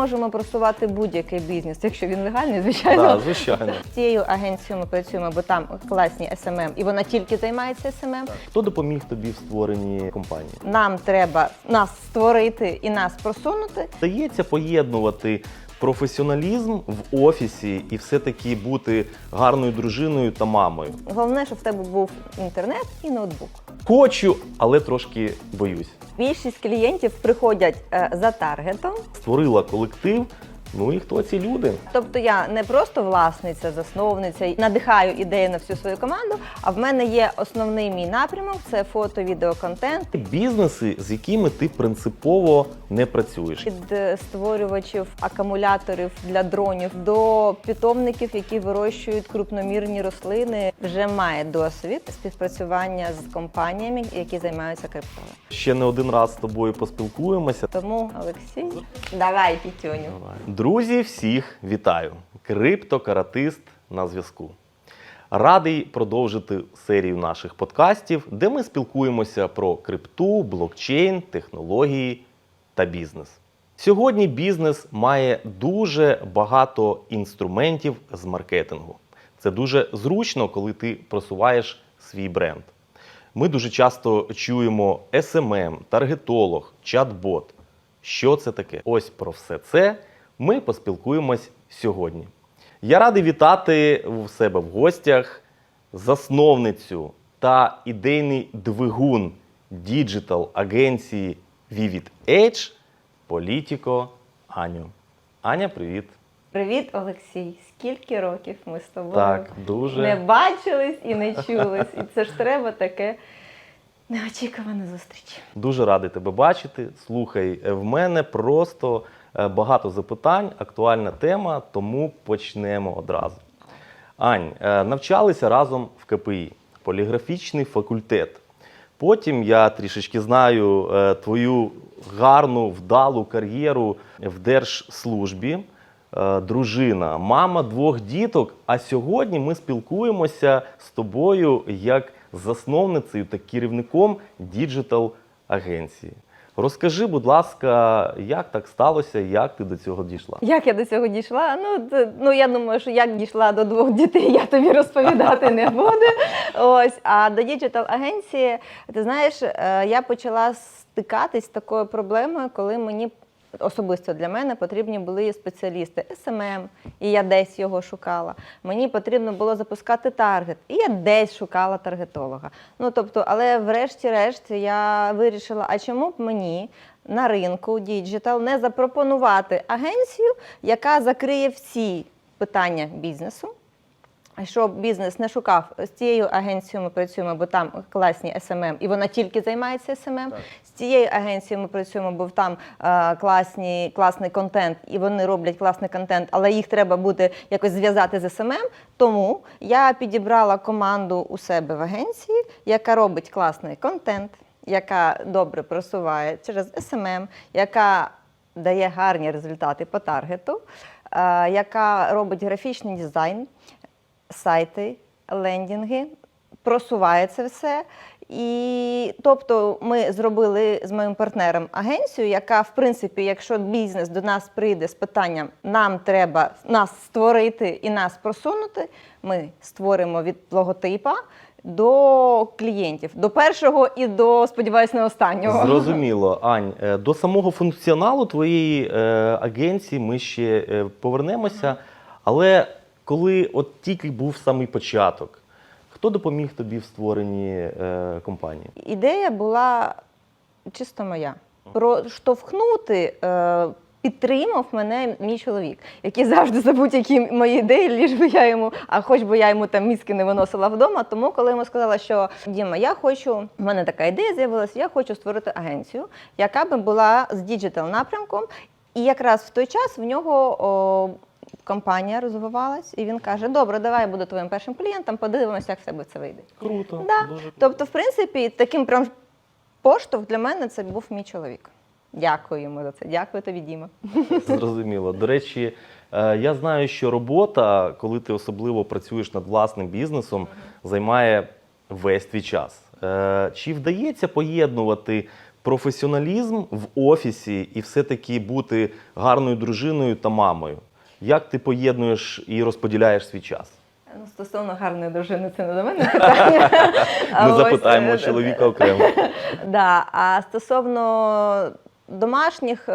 Можемо просувати будь-який бізнес, якщо він легальний, звичайно. Так, звичайно. З цією агенцією ми працюємо, бо там класні СММ, і вона тільки займається СММ. Хто допоміг тобі в створенні компанії? Нам треба нас створити і нас просунути. Дається поєднувати професіоналізм в офісі і все-таки бути гарною дружиною та мамою. Головне, щоб в тебе був інтернет і ноутбук. Хочу, але трошки боюсь. Більшість клієнтів приходять е, за таргетом. Створила колектив. Ну і хто ці люди? Тобто я не просто власниця, засновниця, надихаю ідеї на всю свою команду. А в мене є основний мій напрямок це фото, відеоконтент. Бізнеси, з якими ти принципово не працюєш. Від е, створювачів акумуляторів для дронів до питомників, які вирощують крупномірні рослини, вже має досвід співпрацювання з компаніями, які займаються криптою. Ще не один раз з тобою поспілкуємося. Тому, Олексій, давай пітюню. Друзі, всіх вітаю! Криптокаратист на зв'язку. Радий продовжити серію наших подкастів, де ми спілкуємося про крипту, блокчейн, технології та бізнес. Сьогодні бізнес має дуже багато інструментів з маркетингу. Це дуже зручно, коли ти просуваєш свій бренд. Ми дуже часто чуємо SMM, таргетолог, чат-бот. Що це таке? Ось про все це ми поспілкуємось сьогодні. Я радий вітати в себе в гостях засновницю та ідейний двигун діджитал агенції Vivid Edge Політіко Аню. Аня, привіт. Привіт, Олексій! Скільки років ми з тобою Так, дуже. не бачились і не чулись. І це ж треба таке неочікувана зустріч. Дуже радий тебе бачити. Слухай, в мене просто багато запитань, актуальна тема, тому почнемо одразу. Ань, е, навчалися разом в КПІ, поліграфічний факультет. Потім я трішечки знаю е, твою гарну, вдалу кар'єру в держслужбі. Е, Дружина, мама двох діток. А сьогодні ми спілкуємося з тобою як засновницею та керівником діджитал агенції. Розкажи, будь ласка, як так сталося, як ти до цього дійшла? Як я до цього дійшла? Ну, ну я думаю, що як дійшла до двох дітей, я тобі розповідати не буду. Ось, а до діджитал агенції, ти знаєш, е, я почала стикатись з такою проблемою, коли мені особисто для мене потрібні були спеціалісти СММ, і я десь його шукала. Мені потрібно було запускати таргет, і я десь шукала таргетолога. Ну тобто, але врешті-решт я вирішила, а чому б мені на ринку діджитал не запропонувати агенцію, яка закриє всі питання бізнесу. Щоб бізнес не шукав з цією агенцією, ми працюємо, бо там класні SMM, і вона тільки займається SMM. З цією агенцією ми працюємо, бо там е, класні, класний контент, і вони роблять класний контент, але їх треба буде якось зв'язати з SMM. Тому я підібрала команду у себе в агенції, яка робить класний контент, яка добре просуває через SMM, яка дає гарні результати по таргету, е, яка робить графічний дизайн сайти, лендінги, просуває це все. І тобто ми зробили з моїм партнером агенцію, яка, в принципі, якщо бізнес до нас прийде з питанням, нам треба нас створити і нас просунути, ми створимо від логотипа до клієнтів, до першого і до, сподіваюся, не останнього. Зрозуміло, Ань, е, до самого функціоналу твоєї е, агенції ми ще е, повернемося. Але коли от тільки був самий початок, хто допоміг тобі в створенні е, компанії? Ідея була чисто моя. Проштовхнути. Е, Підтримав мене мій чоловік, який завжди за будь-які мої ідеї, ліж би я йому, а хоч би я йому там мізки не виносила вдома. Тому, коли йому сказала, що Діма, я хочу, в мене така ідея з'явилася, я хочу створити агенцію, яка би була з діджитал напрямком. І якраз в той час в нього о, компанія розвивалась, і він каже: Добре, давай я буду твоїм першим клієнтом, подивимося, як в тебе це вийде. Круто. Да. дуже. Тобто, в принципі, таким прям поштовх для мене це був мій чоловік. Дякую йому за це. Дякую тобі, Діма. Зрозуміло. До речі, е, я знаю, що робота, коли ти особливо працюєш над власним бізнесом, займає весь твій час. Е, Чи вдається поєднувати професіоналізм в офісі і все-таки бути гарною дружиною та мамою. Як ти поєднуєш і розподіляєш свій час? Ну, стосовно гарної дружини, це не до мене питання. Ми запитаємо е, чоловіка окремо. А стосовно домашніх е,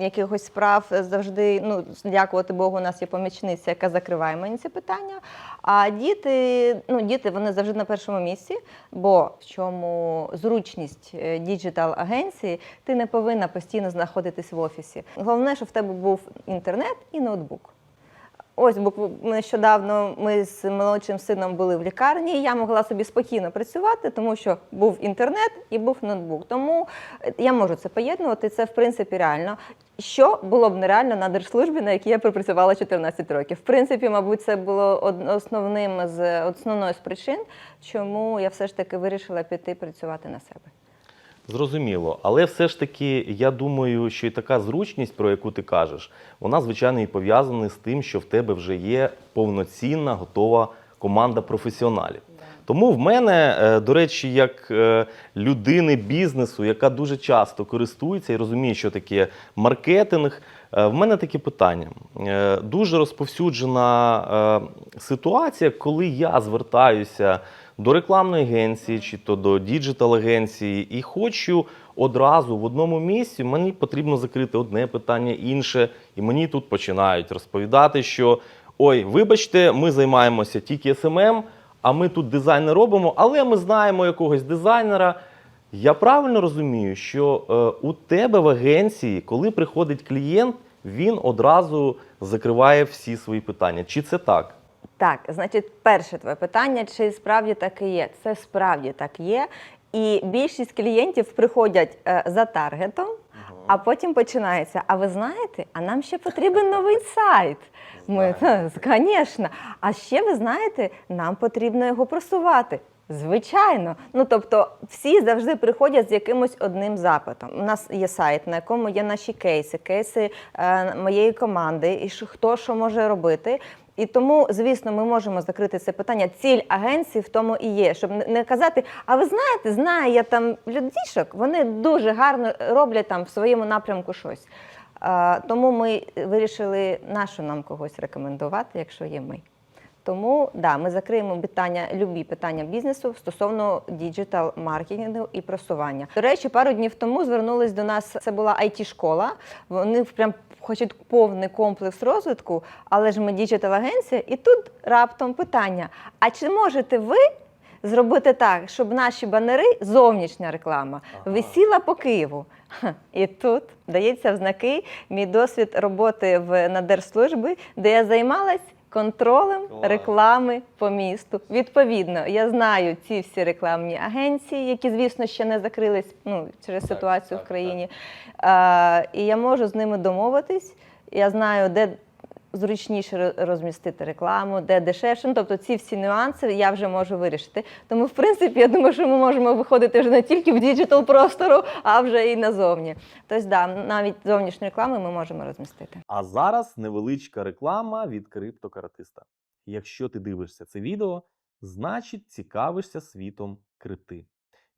якихось справ завжди, ну, дякувати Богу, у нас є помічниця, яка закриває мені ці питання. А діти, ну, діти вони завжди на першому місці, бо в чому зручність діджитал-агенції, ти не повинна постійно знаходитись в офісі. Головне, щоб в тебе був інтернет і ноутбук. Ось нещодавно ми з молодшим сином були в лікарні. і Я могла собі спокійно працювати, тому що був інтернет і був ноутбук. Тому е, я можу це поєднувати. Це в принципі реально. Що було б нереально на держслужбі, на якій я пропрацювала 14 років. В принципі, мабуть, це було основним з основною з причин, чому я все ж таки вирішила піти працювати на себе. Зрозуміло, але все ж таки, я думаю, що і така зручність, про яку ти кажеш, вона звичайно і пов'язана з тим, що в тебе вже є повноцінна, готова команда професіоналів. Тому в мене, е, до речі, як е, людини бізнесу, яка дуже часто користується і розуміє, що таке маркетинг, е, в мене таке питання. Дуже розповсюджена ситуація, коли я звертаюся до рекламної агенції чи то до діджитал-агенції і хочу одразу в одному місці, мені потрібно закрити одне питання, інше, і мені тут починають розповідати, що ой, вибачте, ми займаємося тільки СММ, а ми тут дизайн не робимо, але ми знаємо якогось дизайнера. Я правильно розумію, що е, у тебе в агенції, коли приходить клієнт, він одразу закриває всі свої питання. Чи це так? Так, значить, перше твоє питання, чи справді так і є? Це справді так є. І більшість клієнтів приходять е, за таргетом, а потім починається. А ви знаєте, а нам ще потрібен новий сайт. Ми, звісно. А ще ви знаєте, нам потрібно його просувати. Звичайно, ну тобто всі завжди приходять з якимось одним запитом. У нас є сайт, на якому є наші кейси, кейси е, моєї команди, і хто що може робити. І тому, звісно, ми можемо закрити це питання. Ціль агенції в тому і є, щоб не- казати, а ви знаєте, знаю я там людішок, вони дуже гарно роблять там в своєму напрямку щось. Тому ми вирішили, нащо нам когось рекомендувати, якщо є ми. Тому да, ми закриємо питання, любі питання бізнесу стосовно діджитал маркетингу і просування. До речі, пару днів тому звернулись до нас. Це була it школа Вони прям хочуть повний комплекс розвитку, але ж ми діджитал агенція. І тут раптом питання: а чи можете ви? Зробити так, щоб наші банери, зовнішня реклама, висіла по Києву. І тут дається в знаки мій досвід роботи в на держслужбі, де я займалась контролем Клас. реклами по місту. Відповідно, я знаю ці всі рекламні агенції, які, звісно, ще не закрились ну, через Так, ситуацію так, в країні. Е, і я можу з ними домовитись. Я знаю, де зручніше розмістити рекламу, де дешевше. Ну, тобто ці всі нюанси я вже можу вирішити. Тому, в принципі, я думаю, що ми можемо виходити вже не тільки в діджитал простору, а вже і назовні. Тобто, да, навіть зовнішню рекламу ми можемо розмістити. А зараз невеличка реклама від криптокаратиста. Якщо ти дивишся це відео, значить цікавишся світом крипти.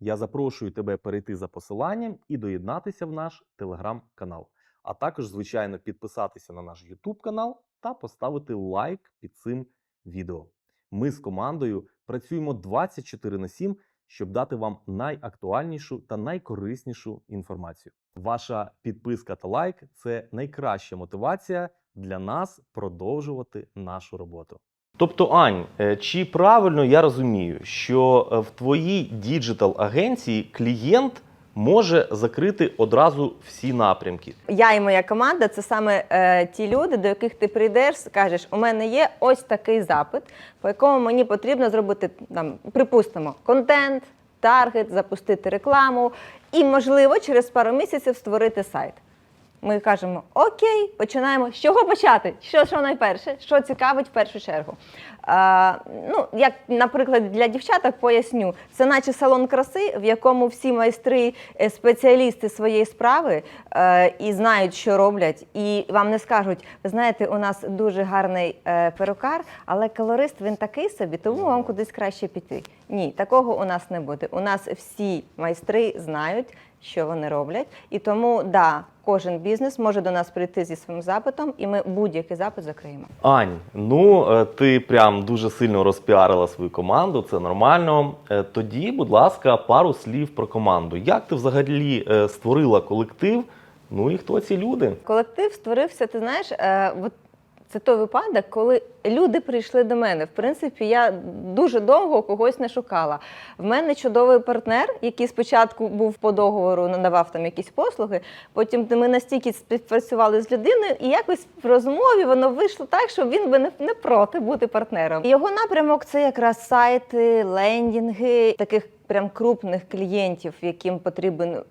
Я запрошую тебе перейти за посиланням і доєднатися в наш телеграм-канал. А також, звичайно, підписатися на наш YouTube канал та поставити лайк під цим відео. Ми з командою працюємо 24 на 7, щоб дати вам найактуальнішу та найкориснішу інформацію. Ваша підписка та лайк це найкраща мотивація для нас продовжувати нашу роботу. Тобто, Ань, е, чи правильно я розумію, що е, в твоїй діджитал агенції клієнт може закрити одразу всі напрямки? Я і моя команда це саме е, ті люди, до яких ти прийдеш, скажеш, у мене є ось такий запит, по якому мені потрібно зробити там, припустимо, контент, таргет, запустити рекламу і, можливо, через пару місяців створити сайт. Ми кажемо: Окей, починаємо. З чого почати? Що, що найперше? Що цікавить в першу чергу? А, ну, як, наприклад, для дівчаток поясню, це наче салон краси, в якому всі майстри, е, спеціалісти своєї справи е, і знають, що роблять, і вам не скажуть, ви знаєте, у нас дуже гарний е, перукар, але колорист він такий собі, тому вам кудись краще піти. Ні, такого у нас не буде. У нас всі майстри знають, що вони роблять. І тому, да, кожен бізнес може до нас прийти зі своїм запитом, і ми будь-який запит закриємо. Ань, ну е, ти прям дуже сильно розпіарила свою команду, це нормально. Е, Тоді, будь ласка, пару слів про команду. Як ти взагалі е, створила колектив? Ну і хто ці люди? Колектив створився, ти знаєш, от це той випадок, коли люди прийшли до мене. В принципі, я дуже довго когось не шукала. В мене чудовий партнер, який спочатку був по договору, надавав там якісь послуги. Потім ми настільки співпрацювали з людиною, і якось в розмові воно вийшло так, що він би не, проти бути партнером. Його напрямок це якраз сайти, лендінги, таких прям крупних клієнтів, яким потрібен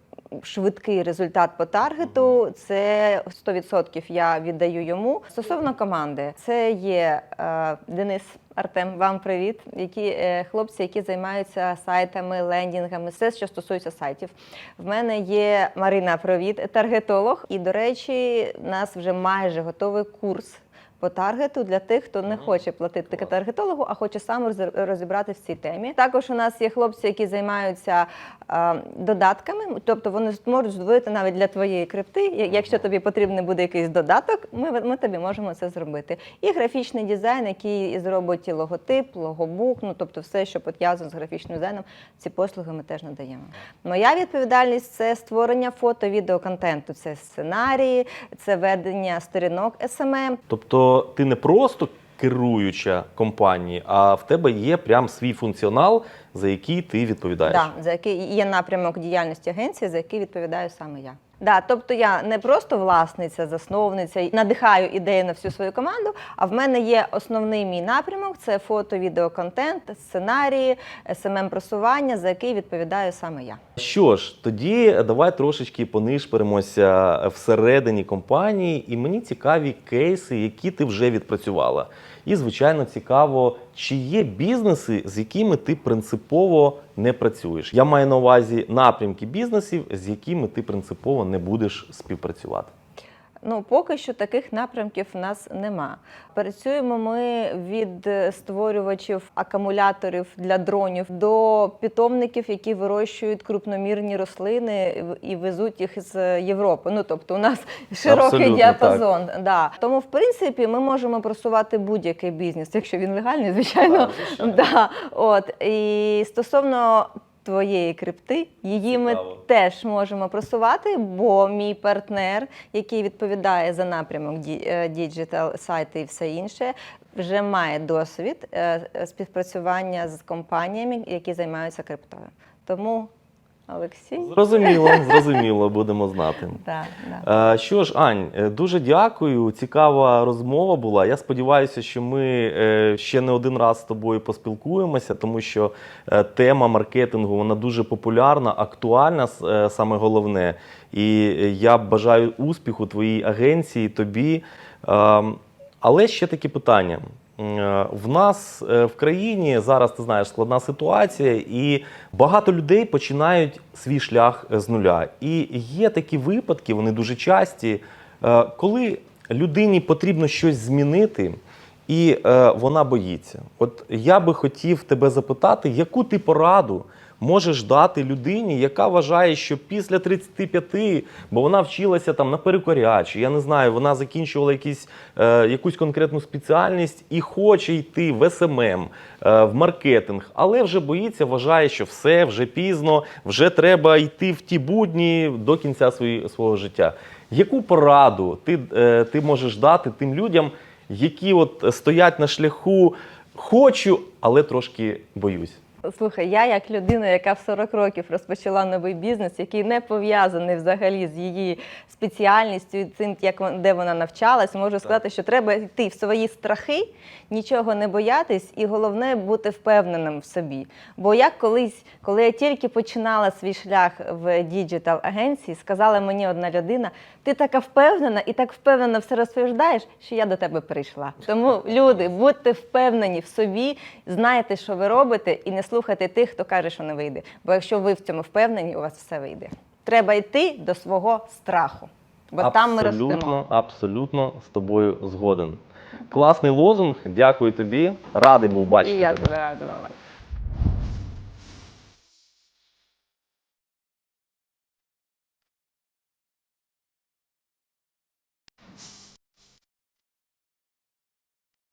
швидкий результат по таргету. Це 100% я віддаю йому. Стосовно команди, це є е, Денис. Артем, вам привіт. Які е, хлопці, які займаються сайтами, лендінгами, все, що стосується сайтів. В мене є Марина Провід, таргетолог. І, до речі, у нас вже майже готовий курс по таргету для тих, хто не хоче платити таргетологу, а хоче сам роз- розібрати в цій темі. Також у нас є хлопці, які займаються додатками, тобто вони можуть створити навіть для твоєї крипти. Якщо тобі потрібен буде якийсь додаток, ми, ми тобі можемо це зробити. І графічний дизайн, який зробить і логотип, логобук, ну тобто все, що пов'язано з графічним дизайном, ці послуги ми теж надаємо. Моя відповідальність це створення фото, відеоконтенту, це сценарії, це ведення сторінок SMM, Тобто ти не просто керуюча компанії, а в тебе є прям свій функціонал, за який ти відповідаєш. Да, за який є напрямок діяльності агенції, за який відповідаю саме я. Да, тобто я не просто власниця, засновниця, надихаю ідеї на всю свою команду. А в мене є основний мій напрямок: це фото, відеоконтент, сценарії, смм просування, за який відповідаю саме я. Що ж, тоді давай трошечки понишперемося всередині компанії, і мені цікаві кейси, які ти вже відпрацювала. І, звичайно, цікаво, чи є бізнеси, з якими ти принципово не працюєш. Я маю на увазі напрямки бізнесів, з якими ти принципово не будеш співпрацювати. Ну, поки що таких напрямків в нас нема. Працюємо ми від створювачів акумуляторів для дронів до питомників, які вирощують крупномірні рослини і везуть їх з Європи. Ну тобто, у нас широкий Абсолютно діапазон. Да. Тому, в принципі, ми можемо просувати будь-який бізнес, якщо він легальний, звичайно. Да. От і стосовно. Твоєї крипти, її ми теж можемо просувати, бо мій партнер, який відповідає за напрямок е, діджитал, сайти і все інше, вже має досвід е, співпрацювання з компаніями, які займаються криптою. Тому, Олексій, Зрозуміло, зрозуміло, будемо знати. да, да. Е, Що ж, Ань, е, дуже дякую. Цікава розмова була. Я сподіваюся, що ми е, ще не один раз з тобою поспілкуємося, тому що тема маркетингу вона дуже популярна, актуальна, саме головне. І я бажаю успіху твоїй агенції, тобі. Ем, Але ще таке питання. Е, В нас е, в країні зараз ти знаєш складна ситуація, і багато людей починають свій шлях е, з нуля. І є такі випадки, вони дуже часті, коли людині потрібно щось змінити, і вона боїться. От я би хотів тебе запитати, яку ти пораду можеш дати людині, яка вважає, що після 35, бо вона вчилася там на перукаря, чи я не знаю, вона закінчувала якісь, е, якусь конкретну спеціальність і хоче йти в СММ, е, в маркетинг, але вже боїться, вважає, що все вже пізно, вже треба йти в ті будні до кінця свої, свого життя. Яку пораду ти, е, ти можеш дати тим людям, які от стоять на шляху, хочу, але трошки боюсь? Слухай, я як людина, яка в 40 років розпочала новий бізнес, який не пов'язаний взагалі з її спеціальністю і цим, як де вона навчалась, можу сказати, що треба йти в свої страхи, нічого не боятись, і головне бути впевненим в собі. Бо як колись, коли я тільки починала свій шлях в діджитал агенції, сказала мені одна людина: ти така впевнена і так впевнено все розповідаєш, що я до тебе прийшла. Тому люди, будьте впевнені в собі, знайте, що ви робите, і не слухайте тих, хто каже, що не вийде. Бо якщо ви в цьому впевнені, у вас все вийде. Треба йти до свого страху, бо там ми ростемо. абсолютно, абсолютно з тобою згоден. Класний лозунг. Дякую тобі. Радий був бачити. І я тебе. тебе радувала.